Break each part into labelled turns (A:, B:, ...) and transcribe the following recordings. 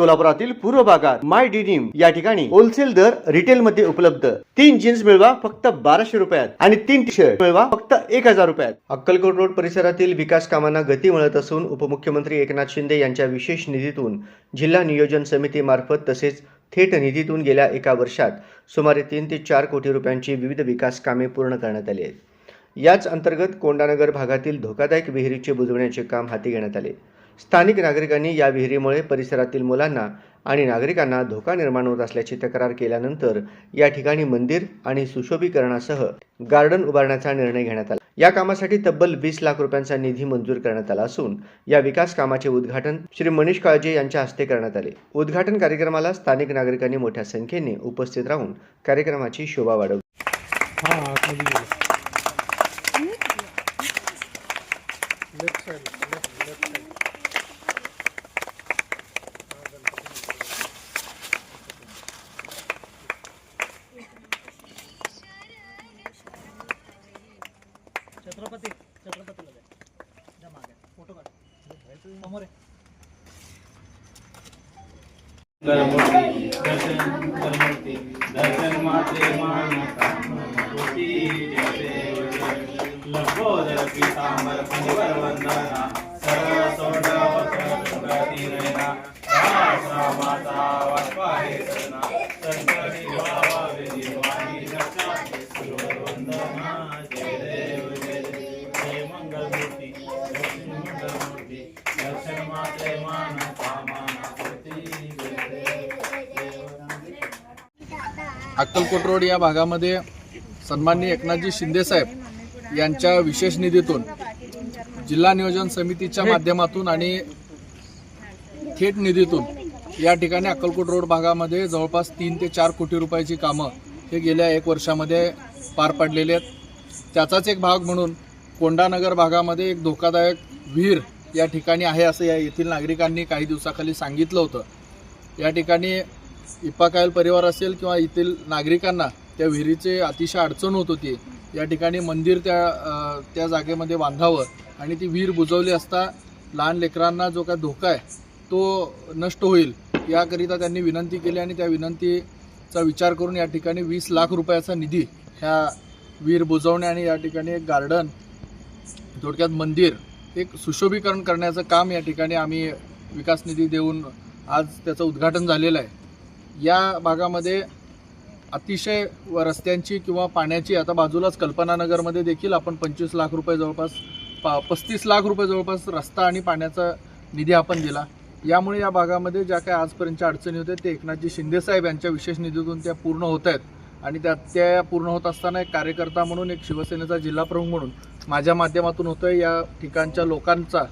A: सोलापुरातील पूर्व भागात माय डिनिम या ठिकाणी होलसेल दर रिटेल मध्ये उपलब्ध. तीन जीन्स मिळवा फक्त बाराशे रुपयात आणि तीन टी शर्ट मिळवा फक्त एक हजार रुपयात. अक्कलकोट रोड परिसरातील विकास कामांना गती मिळत असून उपमुख्यमंत्री एकनाथ शिंदे यांच्या विशेष निधीतून जिल्हा नियोजन समितीमार्फत तसेच थेट निधीतून गेल्या एका वर्षात सुमारे तीन ते चार कोटी रुपयांची विविध विकास कामे पूर्ण करण्यात आली आहेत. याच अंतर्गत कोंडानगर भागातील धोकादायक विहिरीचे बुजवण्याचे काम हाती घेण्यात आले. स्थानिक नागरिकांनी या विहिरीमुळे परिसरातील मुलांना आणि नागरिकांना धोका निर्माण होत असल्याची तक्रार केल्यानंतर या ठिकाणी मंदिर आणि सुशोभीकरणासह गार्डन उभारण्याचा निर्णय घेण्यात आला. या कामासाठी तब्बल वीस लाख रुपयांचा निधी मंजूर करण्यात आला असून या विकास कामाचे उद्घाटन श्री मनीष काळजे यांच्या हस्ते करण्यात आले. उद्घाटन कार्यक्रमाला स्थानिक नागरिकांनी मोठ्या संख्येने उपस्थित राहून कार्यक्रमाची शोभा वाढवली.
B: Left side left left
C: Chhatrapati छत्रपतीला द्या. मागे. फोटो काढ. समोर आहे
D: दर्शन करमूर्ती दर्शन मात्रे मानता कोटी लंबोदर पीतांबर पंचवर वंदना
E: अक्कलकोट रोड या भागामध्ये सन्माननीय एकनाथजी शिंदेसाहेब यांच्या विशेष निधीतून जिल्हा नियोजन समितीच्या माध्यमातून आणि थेट निधीतून या ठिकाणी अक्कलकोट रोड भागामध्ये जवळपास तीन ते चार कोटी रुपयाची कामं हे गेल्या एक वर्षामध्ये पार पडलेले आहेत. त्याचाच एक भाग म्हणून कोंडानगर भागामध्ये एक धोकादायक विहीर या ठिकाणी आहे असं या येथील नागरिकांनी काही दिवसाखाली सांगितलं होतं. या ठिकाणी इप्पाकायल परिवार असेल किंवा येथील नागरिकांना त्या विहिरीचे अतिशय अडचण होत होती. या ठिकाणी मंदिर त्या त्या जागेमध्ये बांधावं आणि ती विहीर बुजवली असता लहान लेकरांना जो काय धोका आहे तो नष्ट होईल याकरिता त्यांनी विनंती केली आणि त्या विनंतीचा विचार करून या ठिकाणी वीस लाख रुपयाचा निधी ह्या विहीर बुजवणे आणि या ठिकाणी एक गार्डन थोडक्यात मंदिर एक सुशोभीकरण करण्याचं काम या ठिकाणी आम्ही विकास निधी देऊन आज त्याचं उद्घाटन झालेलं आहे. या भागामध्ये अतिशय व रस्त्यांची किंवा पाण्याची आता बाजूलाच कल्पनानगरमध्ये देखील आपण पंचवीस लाख रुपये जवळपास पा पस्तीस लाख रुपये जवळपास रस्ता आणि पाण्याचा निधी आपण दिला. यामुळे या भागामध्ये ज्या काही आजपर्यंतच्या अडचणी होत्या ते एकनाथजी शिंदेसाहेब यांच्या विशेष निधीतून त्या पूर्ण होत आहेत. आणि त्या त्या पूर्ण होत असताना एक कार्यकर्ता म्हणून एक शिवसेनेचा जिल्हा प्रमुख म्हणून माझ्या माध्यमातून होतोय. या ठिकाणच्या लोकांचा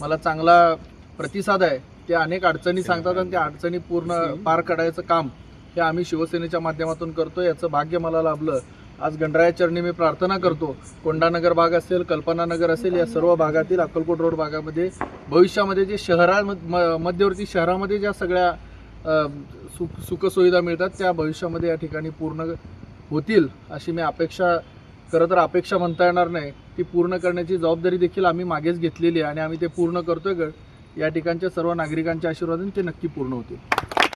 E: मला चांगला प्रतिसाद आहे. ते अनेक अडचणी सांगतात आणि त्या अडचणी. पूर्ण पार काढायचं काम हे आम्ही शिवसेनेच्या माध्यमातून करतो याचं भाग्य मला लाभलं. आज गणराया चरणी मी प्रार्थना करतो. कोंडानगर भाग असेल कल्पनानगर असेल या सर्व भागातील अक्कलकोट रोड भागामध्ये भविष्यामध्ये जे शहरा म- मध्यवर्ती शहरामध्ये ज्या सगळ्या सुख सुखसुविधा मिळतात त्या भविष्यामध्ये या ठिकाणी पूर्ण होतील अशी मी अपेक्षा खरं तर अपेक्षा म्हणता येणार नाही. ती पूर्ण करण्याची जबाबदारी देखील आम्ही मागेच घेतलेली आहे आणि आम्ही ते पूर्ण करतोय. ग या ठिकाणच्या सर्व नागरिकांच्या आशीर्वादाने ते नक्की पूर्ण होतील.